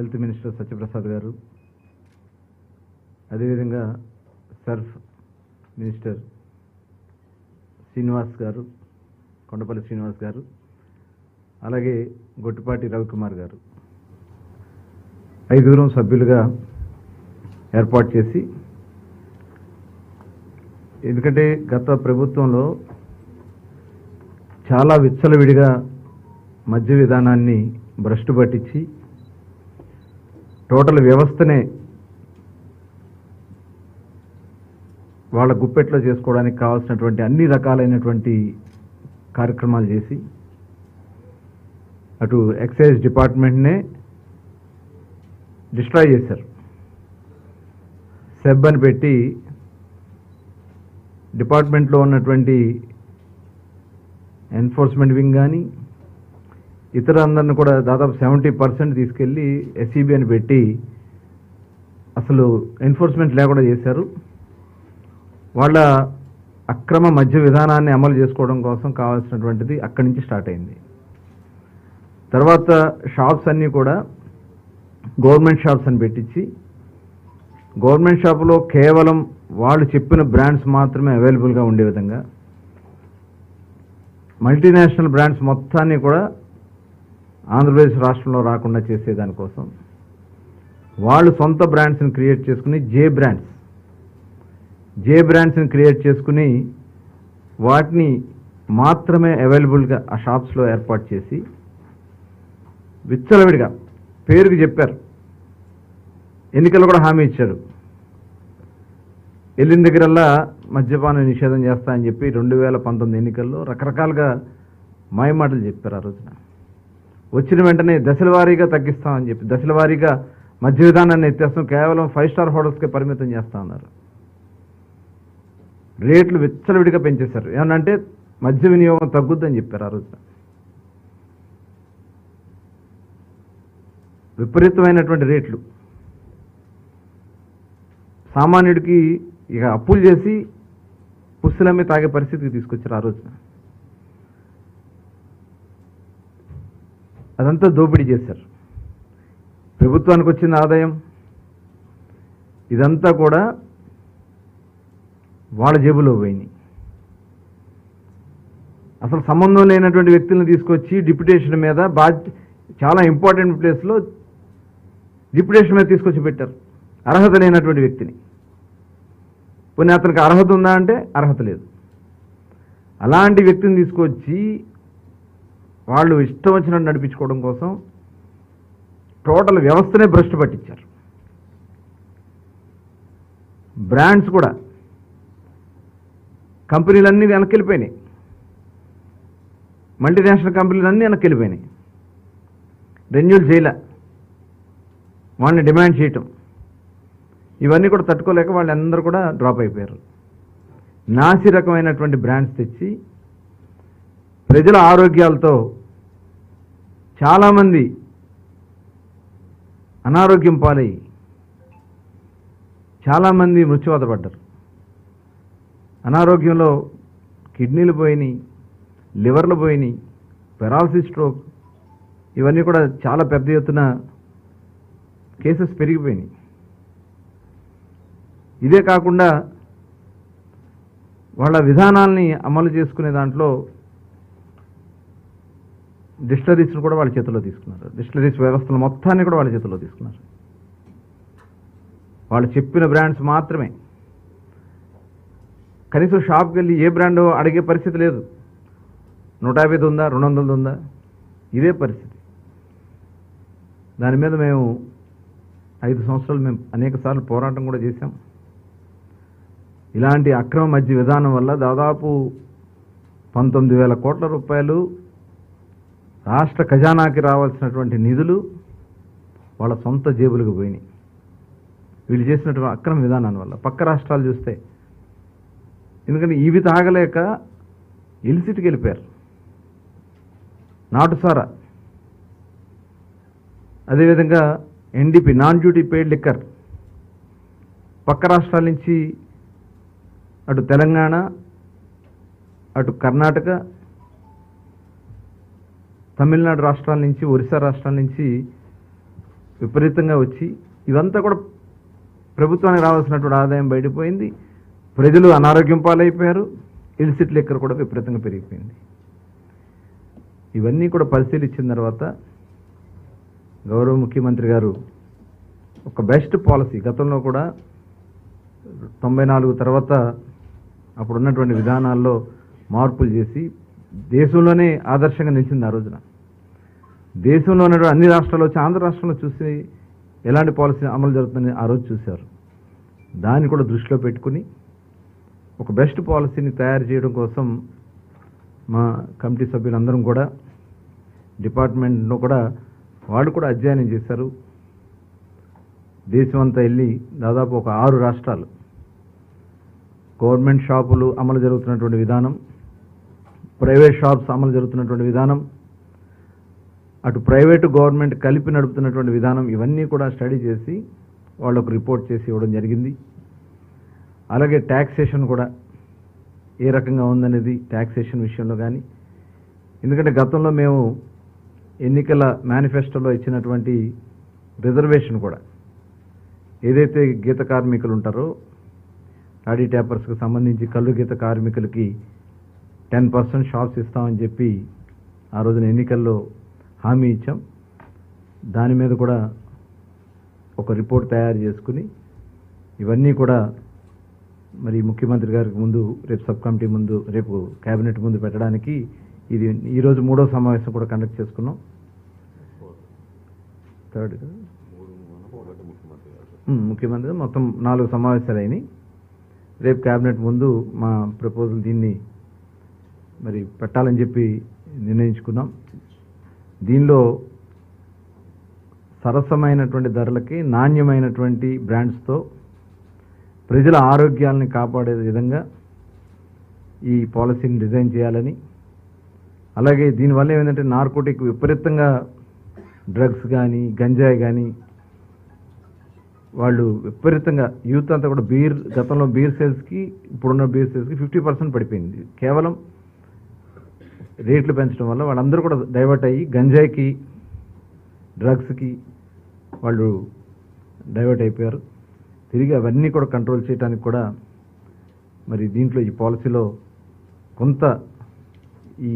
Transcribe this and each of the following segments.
Health minister Satyaprasad గారు అదేవిధంగా Surf minister Srinivas గారు కొండపల్లి శ్రీనివాస్ గారు అలాగే గొట్టిపాటి రవికుమార్ గారు. ఐదుగురం సభ్యులుగా ఏర్పాటు చేసి ఎందుకంటే గత ప్రభుత్వంలో చాలా విచ్చలవిడిగా మద్య విధానాన్ని భ్రష్టు పట్టించి టోటల్ వ్యవస్థనే వాళ్ళ గుప్పెట్లో చేసుకోవడానికి కావాల్సినటువంటి అన్ని రకాలైనటువంటి కార్యక్రమాలు చేసి అటు ఎక్సైజ్ డిపార్ట్మెంట్నే డిస్ట్రాయ్ చేశారు. సెబ్ అని పెట్టి డిపార్ట్మెంట్లో ఉన్నటువంటి ఎన్ఫోర్స్మెంట్ వింగ్ కానీ ఇతర అందరిని కూడా దాదాపు సెవెంటీ పర్సెంట్ తీసుకెళ్ళి ఎస్సీబీ అని పెట్టి అసలు ఎన్ఫోర్స్మెంట్ లేకుండా చేశారు. వాళ్ళ అక్రమ మధ్య విధానాన్ని అమలు చేసుకోవడం కోసం కావాల్సినటువంటిది అక్కడి నుంచి స్టార్ట్ అయింది. తర్వాత షాప్స్ అన్నీ కూడా గవర్నమెంట్ షాప్స్ అని పెట్టించి గవర్నమెంట్ షాపులో కేవలం వాళ్ళు చెప్పిన బ్రాండ్స్ మాత్రమే అవైలబుల్గా ఉండే విధంగా మల్టీనేషనల్ బ్రాండ్స్ మొత్తాన్ని కూడా ఆంధ్రప్రదేశ్ రాష్ట్రంలో రాకుండా చేసేదానికోసం వాళ్ళు సొంత బ్రాండ్స్ని క్రియేట్ చేసుకుని జే బ్రాండ్స్ జే బ్రాండ్స్ని క్రియేట్ చేసుకుని వాటిని మాత్రమే అవైలబుల్గా ఆ షాప్స్లో ఏర్పాటు చేసి విచ్చలవిడిగా పేరుకి చెప్పారు. ఎన్నికలు కూడా హామీ ఇచ్చారు. వెళ్ళిన దగ్గరల్లా మద్యపాన నిషేధం చేస్తా అని చెప్పి రెండు వేల పంతొమ్మిది ఎన్నికల్లో రకరకాలుగా మాయమాటలు చెప్పారు ఆ రోజున. వచ్చిన వెంటనే దశల వారీగా తగ్గిస్తామని చెప్పి దశల వారీగా మధ్య విధానాన్ని ఎత్తేస్తాం కేవలం ఫైవ్ స్టార్ హోటల్స్కే పరిమితం చేస్తా ఉన్నారు. రేట్లు విచ్చలవిడిగా పెంచేశారు. ఏమనంటే మద్య వినియోగం తగ్గుద్దని చెప్పారు ఆ రోజున. విపరీతమైనటువంటి రేట్లు. సామాన్యుడికి ఇక అప్పులు చేసి పుస్తులమ్మి తాగే పరిస్థితికి తీసుకొచ్చారు ఆ రోజున. అదంతా దోపిడీ చేశారు. ప్రభుత్వానికి వచ్చిన ఆదాయం. ఇదంతా కూడా వాళ్ళ జేబులో పోయినాయి. అసలు సంబంధం లేనటువంటి వ్యక్తులను తీసుకొచ్చి డిప్యుటేషన్ మీద బాధ్య చాలా ఇంపార్టెంట్ ప్లేస్లో డిప్యుటేషన్ మీద తీసుకొచ్చి పెట్టారు. అర్హత లేనటువంటి వ్యక్తిని. పోనీ అతనికి అర్హత ఉందా అంటే అర్హత లేదు. అలాంటి వ్యక్తిని తీసుకొచ్చి వాళ్ళు ఇష్టం వచ్చినట్టు నడిపించుకోవడం కోసం టోటల్ వ్యవస్థనే భ్రష్టు పట్టించారు. బ్రాండ్స్ కూడా. కంపెనీలన్నీ వెనక్కి వెళ్ళిపోయినాయి. మల్టీనేషనల్ కంపెనీలన్నీ వెనక్కి వెళ్ళిపోయినాయి. రెన్యూల్ చేయలే. వాళ్ళని డిమాండ్ చేయటం. ఇవన్నీ కూడా తట్టుకోలేక వాళ్ళందరూ కూడా డ్రాప్ అయిపోయారు. నాసి రకమైనటువంటి బ్రాండ్స్ తెచ్చి ప్రజల ఆరోగ్యాలతో చాలామంది అనారోగ్యం పాలై చాలామంది మృత్యువాత పడ్డారు. అనారోగ్యంలో కిడ్నీలు పోయినాయి లివర్లు పోయినాయి పెరాలసిస్ స్ట్రోక్ ఇవన్నీ కూడా చాలా పెద్ద ఎత్తున కేసెస్ పెరిగిపోయినాయి. ఇదే కాకుండా వాళ్ళ విధానాల్ని అమలు చేసుకునే దాంట్లో డిస్టరీస్ను కూడా వాళ్ళ చేతిలో తీసుకున్నారు. డిస్టరీస్ వ్యవస్థలు మొత్తాన్ని కూడా వాళ్ళ చేతిలో తీసుకున్నారు. వాళ్ళు చెప్పిన బ్రాండ్స్ మాత్రమే. కనీసం షాప్కి వెళ్ళి ఏ బ్రాండ్ అడిగే పరిస్థితి లేదు. నూట యాభైది ఉందా? రెండు వందలది ఉందా? ఇదే పరిస్థితి. దాని మీద మేము ఐదు సంవత్సరాలు మేము అనేక సార్లు పోరాటం కూడా చేశాం. ఇలాంటి అక్రమ మధ్య విధానం వల్ల దాదాపు పంతొమ్మిది వేల కోట్ల రూపాయలు రాష్ట్ర ఖజానాకి రావాల్సినటువంటి నిధులు వాళ్ళ సొంత జేబులకు పోయినాయి. వీళ్ళు చేసినటువంటి అక్రమ విధానాన్ని వల్ల. పక్క రాష్ట్రాలు చూస్తే. ఎందుకంటే ఇవి తాగలేక ఎలిసిటికి వెళ్ళిపోయారు. నాటుసారా. అదేవిధంగా NDP non duty paid liquor. పక్క రాష్ట్రాల నుంచి అటు తెలంగాణ అటు కర్ణాటక తమిళనాడు రాష్ట్రాల నుంచి ఒరిస్సా రాష్ట్రాల నుంచి విపరీతంగా వచ్చి ఇదంతా కూడా ప్రభుత్వానికి రావాల్సినటువంటి ఆదాయం బయటపోయింది. ప్రజలు అనారోగ్యం పాలైపోయారు. ఇల్సిట్ లెక్కర్ కూడా విపరీతంగా పెరిగిపోయింది. ఇవన్నీ కూడా పరిశీలించిన తర్వాత గౌరవ ముఖ్యమంత్రి గారు ఒక బెస్ట్ పాలసీ గతంలో కూడా తొంభై నాలుగు తర్వాత అప్పుడు ఉన్నటువంటి విధానాల్లో మార్పులు చేసి దేశంలోనే ఆదర్శంగా నిలిచింది ఆ రోజున. దేశంలో ఉన్నటువంటి అన్ని రాష్ట్రాల్లో వచ్చి ఆంధ్ర రాష్ట్రంలో చూసి ఎలాంటి పాలసీ అమలు జరుగుతుందని ఆ రోజు చూశారు. దాన్ని కూడా దృష్టిలో పెట్టుకుని ఒక బెస్ట్ పాలసీని తయారు చేయడం కోసం మా కమిటీ సభ్యులందరం కూడా డిపార్ట్మెంట్ను కూడా వాళ్ళు కూడా అధ్యయనం చేశారు. దేశం అంతా వెళ్ళి దాదాపు ఒక ఆరు రాష్ట్రాలు గవర్నమెంట్ షాపులు అమలు జరుగుతున్నటువంటి విధానం ప్రైవేట్ షాప్స్ అమలు జరుగుతున్నటువంటి విధానం అటు ప్రైవేటు గవర్నమెంట్ కలిపి నడుపుతున్నటువంటి విధానం ఇవన్నీ కూడా స్టడీ చేసి వాళ్ళకు రిపోర్ట్ చేసి ఇవ్వడం జరిగింది. అలాగే ట్యాక్సేషన్ కూడా ఏ రకంగా ఉందనేది ట్యాక్సేషన్ విషయంలో కానీ ఎందుకంటే గతంలో మేము ఎన్నికల మేనిఫెస్టోలో ఇచ్చినటువంటి రిజర్వేషన్ కూడా ఏదైతే గీత కార్మికులు ఉంటారో టాడీ ట్యాపర్స్కి సంబంధించి కళ్ళు గీత కార్మికులకి టెన్ పర్సెంట్ షాప్స్ ఇస్తామని చెప్పి ఆ రోజున ఎన్నికల్లో హామీ ఇచ్చాం. దాని మీద కూడా ఒక రిపోర్ట్ తయారు చేసుకుని ఇవన్నీ కూడా మరి ముఖ్యమంత్రి గారికి ముందు రేపు సబ్ కమిటీ ముందు రేపు కేబినెట్ ముందు పెట్టడానికి ఇది ఈరోజు మూడో సమావేశం కూడా కండక్ట్ చేసుకున్నాం. థర్డ్ ముఖ్యమంత్రి మొత్తం నాలుగు సమావేశాలు అయినాయి. రేపు కేబినెట్ ముందు మా ప్రపోజల్ దీన్ని మరి పెట్టాలని చెప్పి నిర్ణయించుకున్నాం. దీనిలో సరసమైనటువంటి ధరలకి నాణ్యమైనటువంటి బ్రాండ్స్తో ప్రజల ఆరోగ్యాలని కాపాడే విధంగా ఈ పాలసీని డిజైన్ చేయాలని అలాగే దీనివల్ల ఏమిటంటే నార్కోటిక్ విపరీతంగా డ్రగ్స్ కానీ గంజాయి కానీ వాళ్ళు విపరీతంగా యూత్ అంతా కూడా బీర్ గతంలో బీర్ సేల్స్కి ఇప్పుడున్న బీర్ సేల్స్కి ఫిఫ్టీ పర్సెంట్ పడిపోయింది. కేవలం రేట్లు పెంచడం వల్ల వాళ్ళందరూ కూడా డైవర్ట్ అయ్యి గంజాయికి డ్రగ్స్కి వాళ్ళు డైవర్ట్ అయిపోయారు. తిరిగి అవన్నీ కూడా కంట్రోల్ చేయడానికి కూడా మరి దీంట్లో ఈ పాలసీలో కొంత ఈ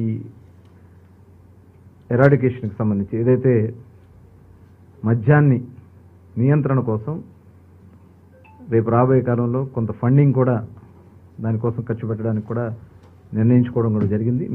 ఎరాడికేషన్కి సంబంధించి ఏదైతే మద్యాన్ని నియంత్రణ కోసం రేపు రాబోయే కాలంలో కొంత ఫండింగ్ కూడా దానికోసం ఖర్చు పెట్టడానికి కూడా నిర్ణయించుకోవడం కూడా జరిగింది.